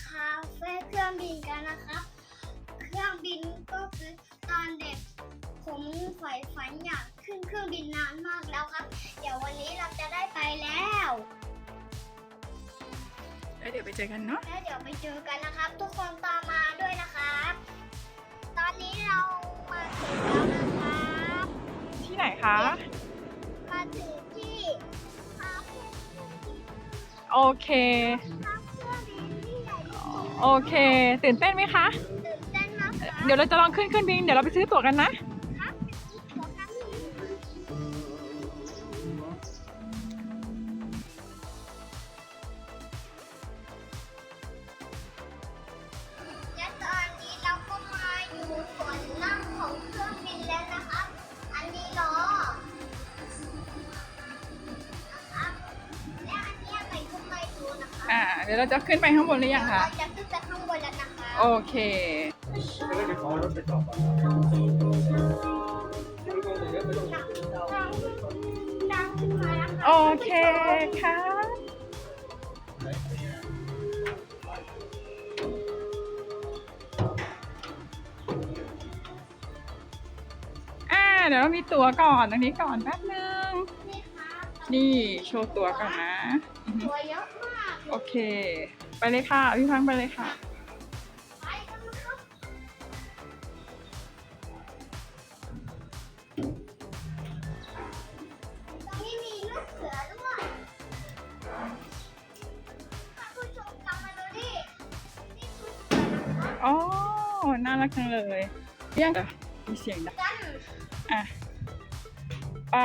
คาเฟ่เครื่องบินกันนะครับ เครื่องบินก็คือตอนเด็ก ผมใฝ่ฝันอยากขึ้นเครื่องบินนานมากแล้วครับ เดี๋ยววันนี้เราจะได้ไปแล้วแล้วเดี๋ยวไปเจอกันเนาะแล้วเดี๋ยวไปเจอกันนะครับ ทุกคนตามมาด้วยนะครับ ตอนนี้เรามาถึงแล้วนะครับที่ไหนคะ มาถึงที่คาเฟ่ครื่องบิน โอเค โอเคตื่นเต้นไหมคะ ตื่นเต้นมากครับเดี๋ยวเราจะลองขึ้นเครื่องบินเดี๋ยวเราไปซื้อตั๋วกันนะ ครับขอครั้งหนึ่งและตอนนี้เราก็มาอยู่ส่วนนั่งของเครื่องบินแล้วนะครับ อันนี้ล้อนะครับและอันเนี้ยไปขึ้นไปดูนะคะอ่า เดี๋ยวเราจะขึ้นไปข้างบนหรือยังคะ เราจะ โอเคไม่ได้ไปขอรถไปจอดก่อนนะดังขึ้นมาแล้วค่ะโอเคค่ะอ่าเดี๋ยวเรามีตั๋วก่อนตรงนี้ก่อนแป๊บนึง นี่ครับนี่โชว์ตั๋วก่อนนะอือฮึตัวเยอะมาก โอเค ไปเลยค่ะ พี่พังไปเลยค่ะ รักจังเลยเรียงมีเสียงดังกันอะ ไป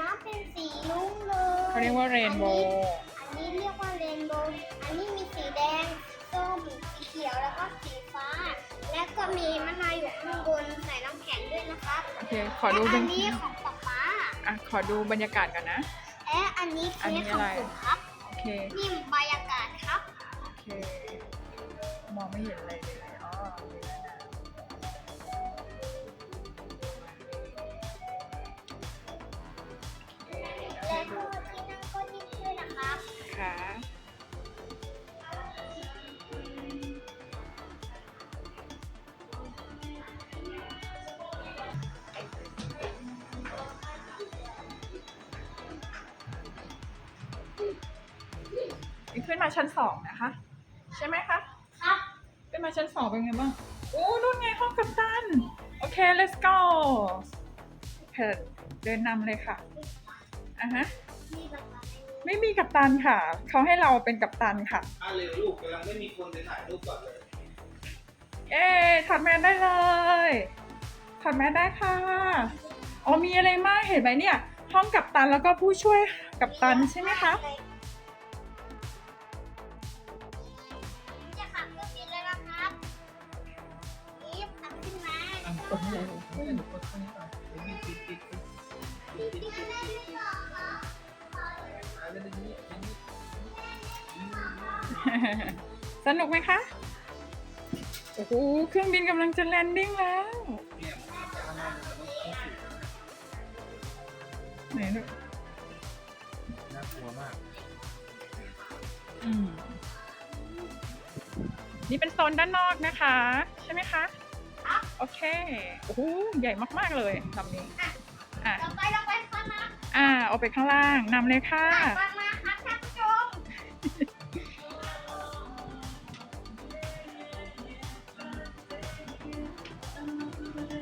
น้ำเป็นสีลุ้งเลยเขาเรียกว่าเรนโบว์ อันนี้เรียกว่าเรนโบว์อันนี้มีสีแดงส้มสีเขียวแล้วก็สีฟ้า และก็มีมะนาวอยู่ข้างบนใส่น้ำแข็งด้วยนะครับโอเค ขอดูและเป็อันนนี้ของป๊าป๊าอะขอดูบรรยากาศกันนะและอันนี้อันเค้นี้กของอะไร ผมครับ โอเค นี่บรรยากาศครับ โอเค มองไม่เห็นอะไรเลย อ๋อมีแล้วนะ ขึ้นมาชั้นสองนะคะ ใช่ไหมคะครับขึ้นมาชั้นสองเป็นไงบ้างโอ้นู่นไงห้องกัปตัน โอเค let's go เธอเดินนำเลยค่ะอะฮะนี่นะคะไม่มีกัปตันค่ะ เขาให้เราเป็นกัปตันค่ะอะเร็วลูกกำลังไม่มีคนไปถ่ายรูปก่อนเลยเย้ถอดแมสได้เลยถอดแมสได้ค่ะ อ๋อมีอะไรมากเห็นไหมเนี่ย ห้องกัปตันแล้วก็ผู้ช่วยกัปตันใช่ไหมคะจะ สนุกไหมคะ โอ้โห เครื่องบินกำลังจะแลนดิ้งแล้วไหนลูกน่ากลัวมากอืมนี่เป็นโซนด้านนอกนะคะ ใช่ไหมคะ โอเค โอ้โห ใหญ่มากๆเลยลำนี้ อะเราไปเราไปข้างหน้าอ่าเอาไปข้างล่างนำเลยค่ะ ข้างหน้าครับท่านผู้ชม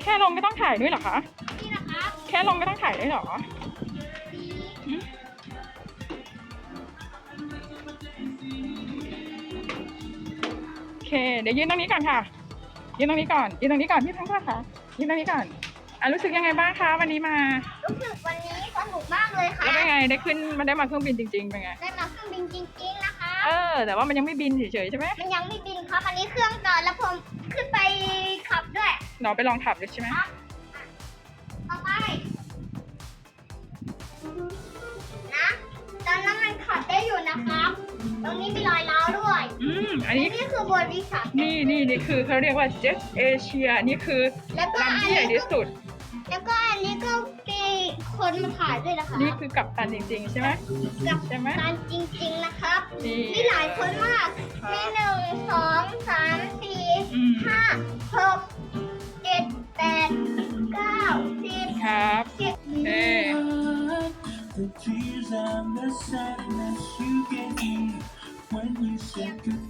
แค่ลงไม่ต้องถ่ายด้วยเหรอคะ นี่นะครับแค่ลงไม่ต้องถ่ายด้วยเหรอ โอเค เดี๋ยวยืนตรงนี้ก่อนค่ะ ยืนตรงนี้ก่อนยืนตรงนี้ก่อนพี่พังค่ะค่ะยืนตรงนี้ก่อนอะรู้สึกยังไงบ้างคะวันนี้มารู้สึกวันนี้สนุกมากเลยค่ะแล้วเป็นไงได้ขึ้นมาได้มาเครื่องบินจริงๆเป็นไงได้มาเครื่องบินจริง ๆนะคะโเออ แต่ว่ามันยังไม่บินเฉยๆใช่ไหมมันยังไม่บินครับอันนี้เครื่องก่อนแล้วผมขึ้นไปขับด้วยเราไปลองขับดูใช่ไหมครับต่อไปนะตอนนั้นมันขับได้อยู่นะครับ ตรงนี้มีรอยร้าวด้วยอืมอันอันนี้ นี้คือบนวิสัทนี่นี่นี่คือเขาเรียกว่าเจ็ตเอเชียนี่คือแล้วก็ลำอันที่ใหญ่นี้ที่สุด แล้วก็อันนี้ก็มีคนมาถ่ายด้วยนะคะนี่คือกัปตันจริงๆ ใช่ไหมกับใช่ไหม การจริงๆนะครับ นี่มีหลายคนมากมีหนึ่งสองสามสี่อืม ห้าหกเจ็ดแปด tears and the sadness you gave me when you said goodbye.